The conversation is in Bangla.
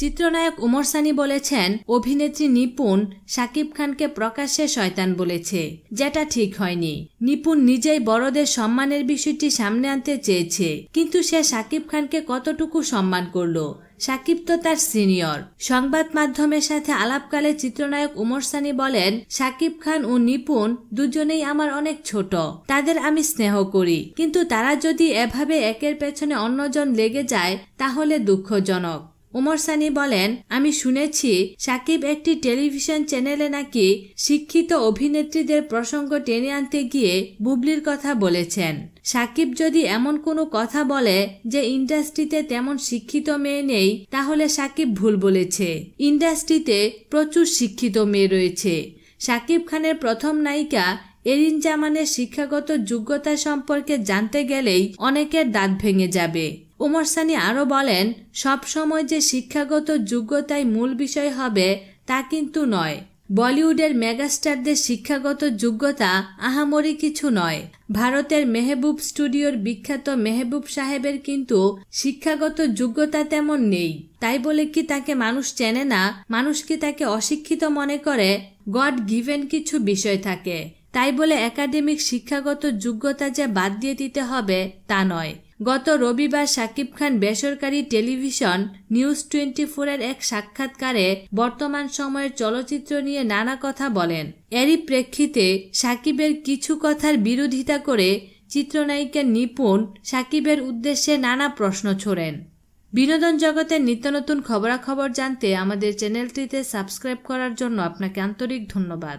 চিত্রনায়ক উমর সানি বলেছেন, অভিনেত্রী নিপুণ শাকিব খানকে প্রকাশ্যে শয়তান বলেছে, যেটা ঠিক হয়নি। নিপুণ নিজেই বড়দের সম্মানের বিষয়টি সামনে আনতে চেয়েছে, কিন্তু সে শাকিব খানকে কতটুকু সম্মান করল? সাকিব তো তার সিনিয়র। সংবাদ মাধ্যমের সাথে আলাপকালে চিত্রনায়ক উমর সানি বলেন, সাকিব খান ও নিপুণ দুজনেই আমার অনেক ছোট, তাদের আমি স্নেহ করি, কিন্তু তারা যদি এভাবে একের পেছনে অন্যজন লেগে যায়, তাহলে দুঃখজনক। উমর সানি বলেন, আমি শুনেছি সাকিব একটি টেলিভিশন চ্যানেলে নাকি শিক্ষিত অভিনেত্রীদের প্রসঙ্গ টেনে আনতে গিয়ে বুবলির কথা বলেছেন। সাকিব যদি এমন কোনো কথা বলে যে ইন্ডাস্ট্রিতে তেমন শিক্ষিত মেয়ে নেই, তাহলে সাকিব ভুল বলেছে। ইন্ডাস্ট্রিতে প্রচুর শিক্ষিত মেয়ে রয়েছে। সাকিব খানের প্রথম নায়িকা এরিন জামানের শিক্ষাগত যোগ্যতা সম্পর্কে জানতে গেলেই অনেকের দাঁত ভেঙে যাবে। উমর সানি আরও বলেন, সব সময় যে শিক্ষাগত যোগ্যতাই মূল বিষয় হবে তা কিন্তু নয়। বলিউডের মেগাস্টারদের শিক্ষাগত যোগ্যতা আহামরি কিছু নয়। ভারতের মেহবুব স্টুডিওর বিখ্যাত মেহবুব সাহেবের কিন্তু শিক্ষাগত যোগ্যতা তেমন নেই। তাই বলে কি তাকে মানুষ চেনে না? মানুষ কি তাকে অশিক্ষিত মনে করে? গড গিভেন কিছু বিষয় থাকে। তাই বলে একাডেমিক শিক্ষাগত যোগ্যতা যে বাদ দিয়ে দিতে হবে তা নয়। গত রবিবার সাকিব খান বেসরকারি টেলিভিশন নিউজ টোয়েন্টি ফোরের এক সাক্ষাৎকারে বর্তমান সময়ের চলচ্চিত্র নিয়ে নানা কথা বলেন। এরই প্রেক্ষিতে সাকিবের কিছু কথার বিরোধিতা করে চিত্রনায়িকা নিপুণ সাকিবের উদ্দেশ্যে নানা প্রশ্ন ছোড়েন। বিনোদন জগতের নিত্য নতুন খবরাখবর জানতে আমাদের চ্যানেলটিতে সাবস্ক্রাইব করার জন্য আপনাকে আন্তরিক ধন্যবাদ।